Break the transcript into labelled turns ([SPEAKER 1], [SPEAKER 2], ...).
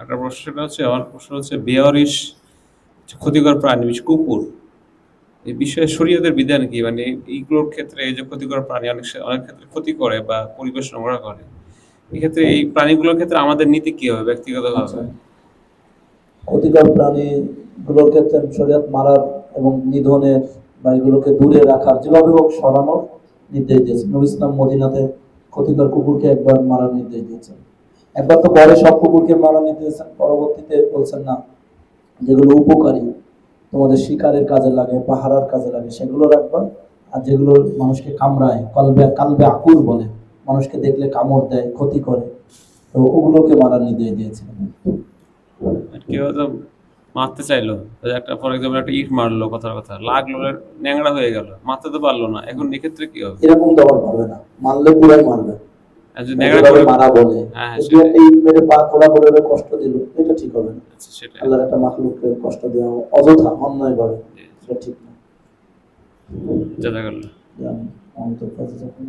[SPEAKER 1] একটা প্রশ্ন হচ্ছে আমার প্রশ্ন হচ্ছে বেয়ারিশ ক্ষতিকর প্রাণী বিশেষ কুকুর। এই বিষয়ে শরীয়তের বিধান কি? মানে এইগুলোর ক্ষেত্রে যে ক্ষতিকর প্রাণী অনেক অনেক ক্ষেত্রে ক্ষতি করে বা পরিবেশ নোংরা করে। এক্ষেত্রে এই প্রাণীগুলোর ক্ষেত্রে আমাদের নীতি কি হবে ব্যক্তিগতভাবে?
[SPEAKER 2] আচ্ছা। ক্ষতিকর প্রাণীগুলোর ক্ষেত্রে শরীয়ত মারার এবং নিধনের বা এগুলোকে দূরে রাখার যেভাবে হোক সরানোর নির্দেশ দিয়েছে। নবী ইসলাম মদিনাতে ক্ষতিকর কুকুরকে একবার মারার নির্দেশ দিয়েছেন। একবার তো পরে সব কুকুরকে নির্দেশ দিয়েছেন পরবর্তীতে বলছেন না যেগুলো উপকারী তোমাদের শিকারের কাজে লাগে পাহারার কাজে লাগে সেগুলো রাখবা আর যেগুলো মানুষকে কামড়ায় কলবে কালবে আকুর বলে মানুষকে দেখলে কামড় দেয় ক্ষতি করে তো ওগুলোকে মারার নির্দেশ দিয়েছিলেন
[SPEAKER 1] কেউ হয়তো মারতে চাইলো একটা ফর এক্সাম্পল একটা ইট মারলো কথার কথা লাগল ন্যাংরা হয়ে গেল মারতে তো পারল না এখন এক্ষেত্রে কি হবে?
[SPEAKER 2] এরকম তো আবার পারবে না মারলে পুরাই মারবে। বলে।
[SPEAKER 1] হ্যাঁ,
[SPEAKER 2] যদি
[SPEAKER 1] সেটাই।
[SPEAKER 2] একটা পা খোলা করে কষ্ট দিল এটা ঠিক হবে না।
[SPEAKER 1] আচ্ছা,
[SPEAKER 2] আল্লাহর একটা মাখলুককে কষ্ট দেওয়া অযথা অন্যায় ভাবে সেটা ঠিক না।
[SPEAKER 1] জাজাকাল্লাহ।
[SPEAKER 2] জানি অন্তর কাছে যখন